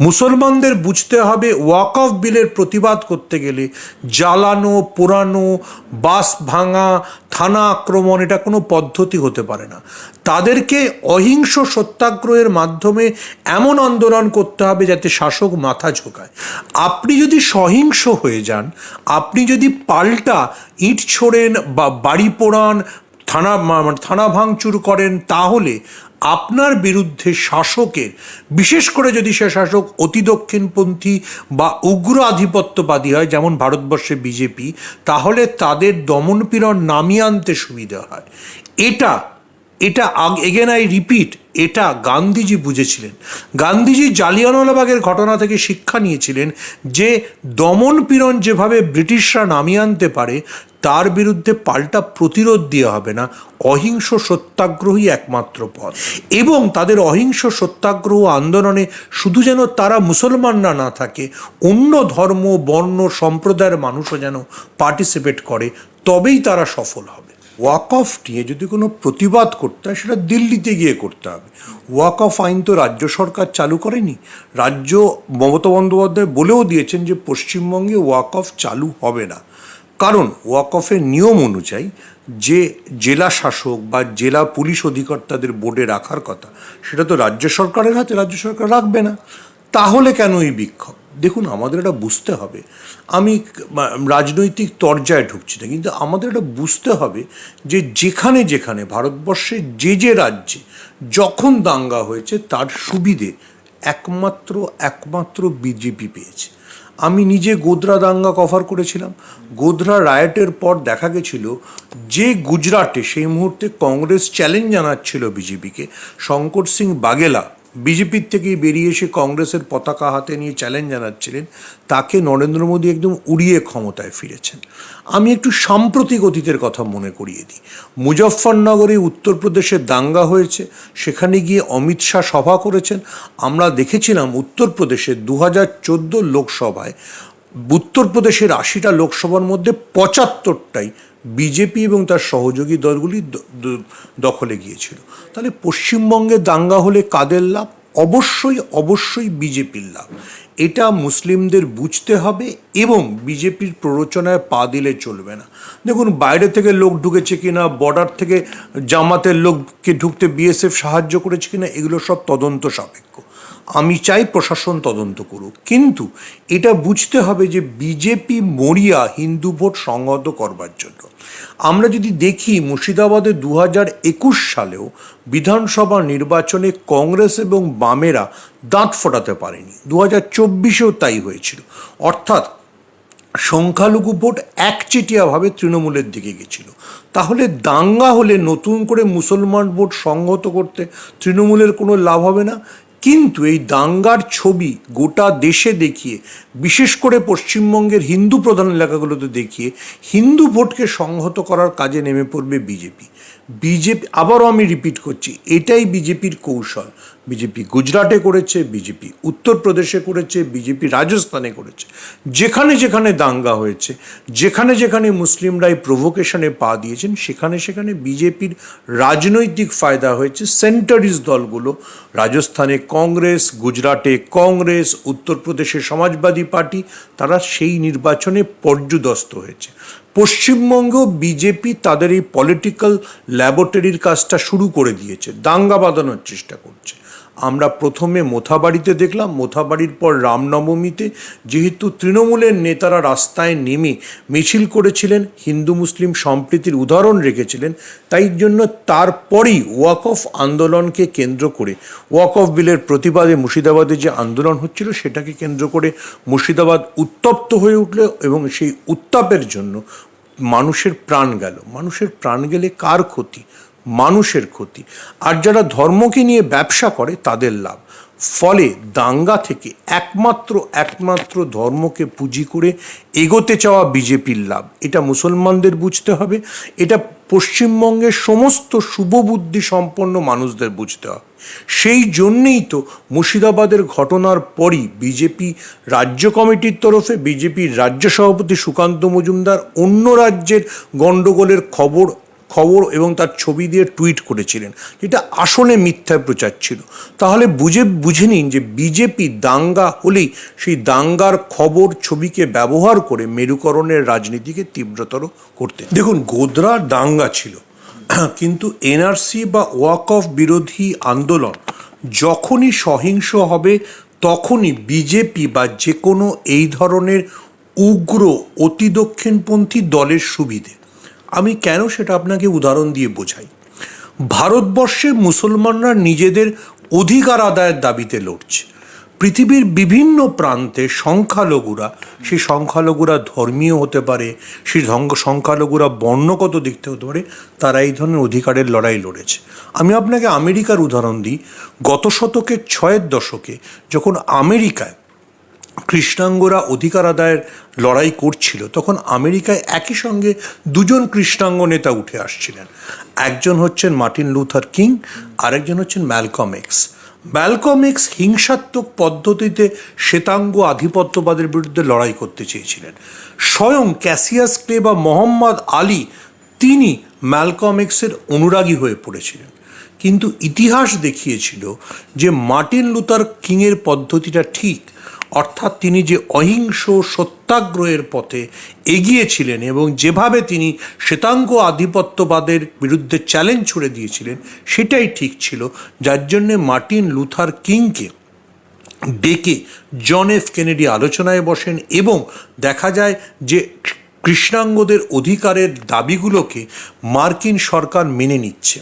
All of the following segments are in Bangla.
মুসলমানদের বুঝতে হবে ওয়াকফ বিলের প্রতিবাদ করতে গেলে জ্বালানো, পোড়ানো, বাস ভাঙা, থানা আক্রমণ, এটা কোনো পদ্ধতি হতে পারে না। তাদেরকে অহিংস সত্যাগ্রহের মাধ্যমে এমন আন্দোলন করতে হবে যাতে শাসক মাথা ঝোকায়। আপনি যদি সহিংস হয়ে যান, আপনি যদি পাল্টা ইট ছোড়েন বা বাড়ি পোড়ান, থানা মানে থানা ভাঙচুর করেন, তাহলে আপনার বিরুদ্ধে শাসকের, বিশেষ করে যদি সে শাসক অতি দক্ষিণপন্থী বা উগ্র আধিপত্যবাদী হয়, যেমন ভারতবর্ষে বিজেপি, তাহলে তাদের দমনপীড়ন নামিয়ে আনতে সুবিধা হয়। এটা এটা এগেন আই রিপিট এটা গান্ধীজি বুঝেছিলেন। গান্ধীজি জালিয়ানওয়ালাবাগের ঘটনা থেকে শিক্ষা নিয়েছিলেন যে দমন পীড়ন যেভাবে ব্রিটিশরা নামিয়ে আনতে পারে তার বিরুদ্ধে পাল্টা প্রতিরোধ দিয়ে হবে না, অহিংস সত্যাগ্রহই একমাত্র পথ। এবং তাদের অহিংস সত্যাগ্রহ আন্দোলনে শুধু যেন তারা মুসলমানরা না থাকে, অন্য ধর্ম, বর্ণ, সম্প্রদায়ের মানুষও যেন পার্টিসিপেট করে, তবেই তারা সফল হবে। ওয়াক অফ নিয়ে যদি কোনো প্রতিবাদ করতে হয়, সেটা দিল্লিতে গিয়ে করতে হবে। ওয়াক অফ আইন তো রাজ্য সরকার চালু করেনি। রাজ্য মমতা বন্দ্যোপাধ্যায় বলেও দিয়েছেন যে, পশ্চিমবঙ্গে ওয়াক অফ চালু হবে না। কারণ ওয়াক অফের নিয়ম অনুযায়ী যে জেলা শাসক বা জেলা পুলিশ অধিকর্তাদের বোর্ডে রাখার কথা, সেটা তো রাজ্য সরকারের হাতে, রাজ্য সরকার রাখবে না। তাহলে কেন এই বিক্ষোভ? দেখুন, আমাদের এটা বুঝতে হবে। আমি রাজনৈতিক তরজায় ঢুকছি না, কিন্তু আমাদের এটা বুঝতে হবে যে যেখানে যেখানে ভারতবর্ষের যে যে রাজ্যে যখন দাঙ্গা হয়েছে, তার সুবিধে একমাত্র একমাত্র বিজেপি পেয়েছে। আমি নিজে গোদরা দাঙ্গা কভার করেছিলাম। গোদরা রায়টের পর দেখা গেছিল যে গুজরাটে সেই মুহূর্তে কংগ্রেস চ্যালেঞ্জ জানাচ্ছিল বিজেপিকে, শঙ্কর সিং বাগেলা। বিজেপির থেকে বেরিয়ে এসে কংগ্রেসের পতাকা হাতে নিয়ে চ্যালেঞ্জ জানাচ্ছিলেন, তাকে নরেন্দ্র মোদী একদম উড়িয়ে ক্ষমতায় ফিরেছেন। আমি একটু সাম্প্রতিক অতীতের কথা মনে করিয়ে দিই। মুজফ্ফরনগরে উত্তরপ্রদেশে দাঙ্গা হয়েছে, সেখানে গিয়ে অমিত শাহ সভা করেছেন। আমরা দেখেছিলাম উত্তরপ্রদেশে দু হাজার চোদ্দ লোকসভায় উত্তরপ্রদেশের আশিটা লোকসভার মধ্যে পঁচাত্তরটাই বিজেপি এবং তার সহযোগী দলগুলি দখলে গিয়েছিল। তাহলে পশ্চিমবঙ্গে দাঙ্গা হলে কাদের লাভ? অবশ্যই অবশ্যই বিজেপির লাভ। এটা মুসলিমদের বুঝতে হবে এবং বিজেপির প্ররোচনায় পা দিলে চলবে না। দেখুন, বাইরে থেকে লোক ঢুকেছে কিনা বর্ডার থেকে জামাতের লোককে ঢুকতে বিএসএফ সাহায্য করেছে কিনা, এগুলো সব তদন্ত সাপেক্ষ। আমি চাই প্রশাসন তদন্ত করুক। কিন্তু এটা বুঝতে হবে যে বিজেপি মরিয়া হিন্দু ভোট সংহত করবার জন্য। আমরা যদি দেখি মুর্শিদাবাদে দু হাজার একুশ সালেও বিধানসভা নির্বাচনে কংগ্রেস এবং বামেরা দাঁত ফোটাতে পারেনি। দু হাজার চব্বিশেও তাই হয়েছিল। অর্থাৎ সংখ্যালঘু ভোট একচেটিয়াভাবে তৃণমূলের দিকে গেছিল। তাহলে দাঙ্গা হলে নতুন করে মুসলমান ভোট সংহত করতে তৃণমূলের কোনো লাভ হবে না? কিন্তু এই দাঙ্গার ছবি গোটা দেশে দেখিয়ে, বিশেষ করে পশ্চিমবঙ্গের হিন্দু প্রধান এলাকাগুলোতে দেখিয়ে, হিন্দু ভোটকে সংহত করার কাজে নেমে পড়বে বিজেপি। বিজেপি, আবারও আমি রিপিট করছি, এটাই বিজেপির কৌশল। বিজেপি গুজরাটে করেছে, বিজেপি উত্তরপ্রদেশে করেছে, বিজেপি রাজস্থানে করেছে। যেখানে যেখানে দাঙ্গা হয়েছে, যেখানে যেখানে মুসলিমরা এই প্রভোকেশনে পা দিয়েছেন, সেখানে সেখানে বিজেপির রাজনৈতিক ফায়দা হয়েছে। সেন্টারিস দলগুলো, রাজস্থানে কংগ্রেস, গুজরাটে কংগ্রেস, উত্তরপ্রদেশে সমাজবাদী পার্টি, তারা সেই নির্বাচনে পর্যুদস্ত হয়েছে। পশ্চিমবঙ্গেও বিজেপি তাদের এই পলিটিক্যাল ল্যাবরেটরির কাজটা শুরু করে দিয়েছে, দাঙ্গা বাঁধানোর চেষ্টা করছে। আমরা প্রথমে মোথাবাড়িতে দেখলাম, মোথাবাড়ির পর রামনবমীতে যেহেতু তৃণমূলের নেতারা রাস্তায় নেমে মিছিল করেছিলেন, হিন্দু মুসলিম সম্প্রীতির উদাহরণ রেখেছিলেন, তাই জন্য তারপরেই ওয়াক অফ আন্দোলনকে কেন্দ্র করে, ওয়াক অফ বিলের প্রতিবাদে মুর্শিদাবাদে যে আন্দোলন হচ্ছিল, সেটাকে কেন্দ্র করে মুর্শিদাবাদ উত্তপ্ত হয়ে উঠল এবং সেই উত্তাপের জন্য মানুষের প্রাণ গেল। মানুষের প্রাণ গেলে কার ক্ষতি? মানুষের ক্ষতি। আর যারা ধর্মকে নিয়ে ব্যবসা করে, তাদের লাভ। ফলে দাঙ্গা থেকে একমাত্র একমাত্র ধর্মকে পুঁজি করে এগোতে চাওয়া বিজেপির লাভ। এটা মুসলমানদের বুঝতে হবে। এটা পশ্চিমবঙ্গের সমস্ত শুভবুদ্ধি সম্পন্ন মানুষদের বুঝতে হবে। সেই জন্যেই তো মুর্শিদাবাদের ঘটনার পরই বিজেপি রাজ্য কমিটির তরফে বিজেপির রাজ্য সভাপতি সুকান্ত মজুমদার অন্য রাজ্যের গণ্ডগোলের খবর খবর এবং তার ছবি দিয়ে টুইট করেছিলেন, যেটা আসলে মিথ্যা প্রচার ছিল। তাহলে বুঝে বুঝে নিন যে বিজেপি দাঙ্গা হলেই সেই দাঙ্গার খবর ছবিকে ব্যবহার করে মেরুকরণের রাজনীতিকে তীব্রতর করতে। দেখুন গোদরা দাঙ্গা ছিল, কিন্তু এনআরসি বা ওয়াক অফ বিরোধী আন্দোলন যখনই সহিংস হবে, তখনই বিজেপি বা যে কোনো এই ধরনের উগ্র অতি দক্ষিণপন্থী দলের সুবিধে। আমি কেন সেটা আপনাকে উদাহরণ দিয়ে বোঝাই। ভারতবর্ষে মুসলমানরা নিজেদের অধিকার আদায়ের দাবিতে লড়ছে। পৃথিবীর বিভিন্ন প্রান্তে সংখ্যালঘুরা, সেই সংখ্যালঘুরা ধর্মীয় হতে পারে, সেই সংখ্যালঘুরা বর্ণগত দিক থেকে হতে পারে, তারা এই ধরনের অধিকারের লড়াই লড়েছে। আমি আপনাকে আমেরিকার উদাহরণ দিই। গত শতকের ছয়ের দশকে যখন আমেরিকায় কৃষ্ণাঙ্গরা অধিকার আদায়ের লড়াই করছিল, তখন আমেরিকায় একই সঙ্গে দুজন কৃষ্ণাঙ্গ নেতা উঠে আসছিলেন। একজন হচ্ছেন মার্টিন লুথার কিং, আরেকজন হচ্ছেন ম্যালকম এক্স। ম্যালকম এক্স হিংসাত্মক পদ্ধতিতে শ্বেতাঙ্গ আধিপত্যবাদের বিরুদ্ধে লড়াই করতে চেয়েছিলেন। স্বয়ং ক্যাসিয়াস ক্লে বা মোহাম্মদ আলী, তিনি ম্যালকম এক্সের অনুরাগী হয়ে পড়েছিলেন। কিন্তু ইতিহাস দেখিয়েছিল যে মার্টিন লুথার কিংয়ের পদ্ধতিটা ঠিক অর্থাৎ তিনি যে অহিংস সত্যাগ্রহের পথে এগিয়েছিলেন এবং যেভাবে তিনি শ্বেতাঙ্গ আধিপত্যবাদের বিরুদ্ধে চ্যালেঞ্জ ছুড়ে দিয়েছিলেন, সেটাই ঠিক ছিল। যার জন্যে মার্টিন লুথার কিংকে ডেকে জন এফ কেনেডি আলোচনায় বসেন এবং দেখা যায় যে কৃষ্ণাঙ্গদের অধিকারের দাবিগুলোকে মার্কিন সরকার মেনে নিচ্ছে।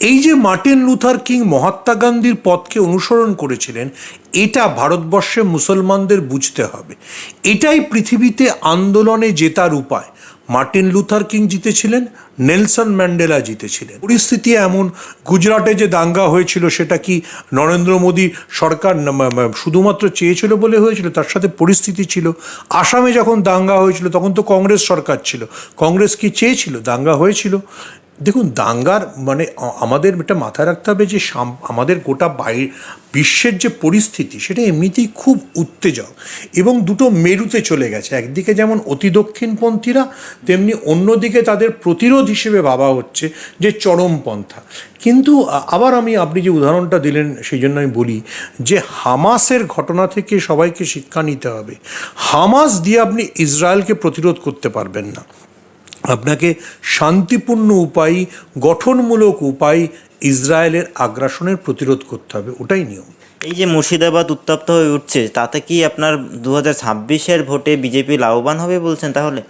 এই যে মার্টিন লুথার কিং মহাত্মা গান্ধীর পথকে অনুসরণ করেছিলেন, এটা ভারতবর্ষে মুসলমানদের বুঝতে হবে। এটাই পৃথিবীতে আন্দোলনে জেতার উপায়। মার্টিন লুথার কিং জিতেছিলেন, নেলসন ম্যান্ডেলা জিতেছিলেন। পরিস্থিতি এমন, গুজরাটে যে দাঙ্গা হয়েছিল সেটা কি নরেন্দ্র মোদী সরকার শুধুমাত্র চেয়েছিল বলে হয়েছিল? তার সাথে পরিস্থিতি ছিল। আসামে যখন দাঙ্গা হয়েছিল, তখন তো কংগ্রেস সরকার ছিল। কংগ্রেস কি চেয়েছিল? দাঙ্গা হয়েছিল। দেখুন, দাঙ্গার মানে আমাদের এটা মাথায় রাখতে হবে যে আমাদের গোটা বাইরে বিশ্বের যে পরিস্থিতি, সেটা এমনিতেই খুব উত্তেজক এবং দুটো মেরুতে চলে গেছে। একদিকে যেমন অতি দক্ষিণপন্থীরা, তেমনি অন্যদিকে তাদের প্রতিরোধ হিসেবে ভাবা হচ্ছে যে, চরমপন্থা। কিন্তু আবার আমি, আপনি যে উদাহরণটা দিলেন, সেই জন্য আমি বলি যে, হামাসের ঘটনা থেকে সবাইকে শিক্ষা নিতে হবে। হামাস দিয়ে আপনি ইসরায়েলকে প্রতিরোধ করতে পারবেন না। আপনাকে শান্তিপূর্ণ উপায় গঠনমূলক উপায় ইসরায়েলের আগ্রাসনের প্রতিরোধ করতে হবে ওটাই নিয়ম। এই যে মুর্শিদাবাদ উত্তপ্ত হয়ে উঠছে তাতে কি আপনার দু হাজার ছাব্বিশের ভোটে বিজেপি লাভবান হবে বলছেন তাহলে?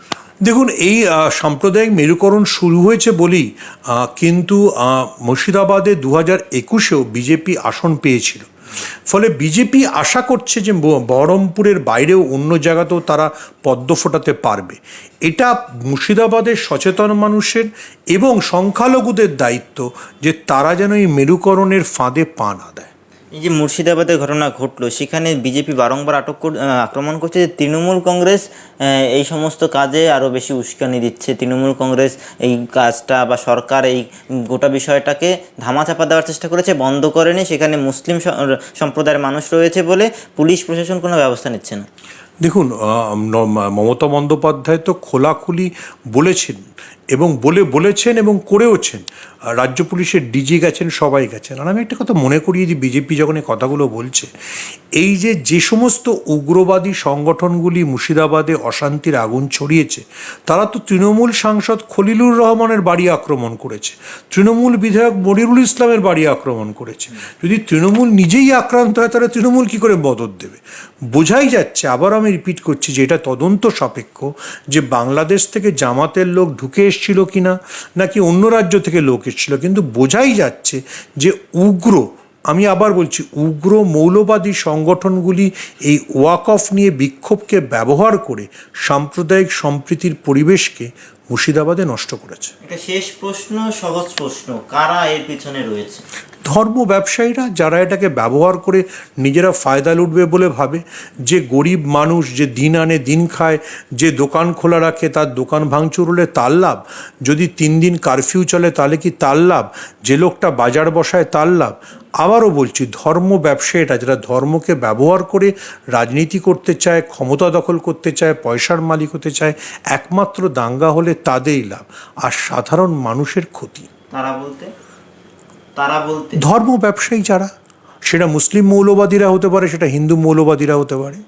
দেখুন এই সাম্প্রদায়িক মেরুকরণ শুরু হয়েছে বলেই কিন্তু মুর্শিদাবাদে দু হাজার একুশেও বিজেপি আসন পেয়েছিল। ফলে বিজেপি আশা করছে যে বহরমপুরের বাইরেও অন্য জায়গাতেও তারা পদ্ম ফোটাতে পারবে। এটা মুর্শিদাবাদের সচেতন মানুষের এবং সংখ্যালঘুদের দায়িত্ব যে তারা যেন এই মেরুকরণের ফাঁদে পা না দেয়। এই যে মুর্শিদাবাদের ঘটনা ঘটলো, সেখানে বিজেপি বারংবার আটক কর- আক্রমণ করছে যে তৃণমূল কংগ্রেস এই সমস্ত কাজে আরও বেশি উস্কানি দিচ্ছে। তৃণমূল কংগ্রেস এই কাজটা বা সরকার এই গোটা বিষয়টাকে ধামাচাপা দেওয়ার চেষ্টা করেছে, বন্ধ করেনি। সেখানে মুসলিম সম্প্রদায়ের মানুষ রয়েছে বলে পুলিশ প্রশাসন কোনো ব্যবস্থা নিচ্ছে না। দেখুন মমতা বন্দ্যোপাধ্যায় তো খোলাখুলি বলেছেন এবং বলে, বলেছেন এবং করেওছেন। রাজ্য পুলিশের ডিজি গেছেন, সবাই গেছেন। আর আমি একটা কথা মনে করি যে বিজেপি যখন এই কথাগুলো বলছে, এই যে যে সমস্ত উগ্রবাদী সংগঠনগুলি মুর্শিদাবাদে অশান্তির আগুন ছড়িয়েছে, তারা তো তৃণমূল সাংসদ খলিলুর রহমানের বাড়ি আক্রমণ করেছে। তৃণমূল বিধায়ক মনিরুল ইসলামের বাড়ি আক্রমণ করেছে। যদি তৃণমূল নিজেই আক্রান্ত হয়, তাহলে তৃণমূল কী করে মদত দেবে? বোঝাই যাচ্ছে, আবার আমি রিপিট করছি যে এটা তদন্ত সাপেক্ষ, যে বাংলাদেশ থেকে জামাতের লোক ঢুকে এসছিল কি না নাকি অন্য রাজ্য থেকে লোক এসছিল? কিন্তু বোঝাই যাচ্ছে যে উগ্র, আমি আবার বলছি, উগ্র মৌলবাদী সংগঠনগুলি এই ওয়াক অফ নিয়ে বিক্ষোভকে ব্যবহার করে সাম্প্রদায়িক সম্প্রীতির পরিবেশকে মুর্শিদাবাদে নষ্ট করেছে। শেষ প্রশ্ন, সহজ প্রশ্ন, কারা এর পিছনে রয়েছে? ধর্ম ব্যবসায়ীরা যারা এটাকে ব্যবহার করে নিজেরা ফায়দা লুটবে বলে ভাবে, যে গরিব মানুষ যে দিন আনে দিন খায়, যে দোকান খোলা রাখে তার দোকান ভাঙচুর হলে তার লাভ, যদি তিন দিন কারফিউ চলে তাহলে কি তার লাভ, যে লোকটা বাজার বসায় তার লাভ? আবারও বলছি, ধর্ম ব্যবসায়ীরা যারা ধর্মকে ব্যবহার করে রাজনীতি করতে চায়, ক্ষমতা দখল করতে চায়, পয়সার মালিক হতে চায়, একমাত্র দাঙ্গা হলে তাদেরই লাভ, আর সাধারণ মানুষের ক্ষতি। তারা বলতে? তারা বলতে ধর্ম ব্যবসায়ী যারা, সেটা মুসলিম মৌলবাদীরা হতে পারে, সেটা হিন্দু মৌলবাদীরা হতে পারে।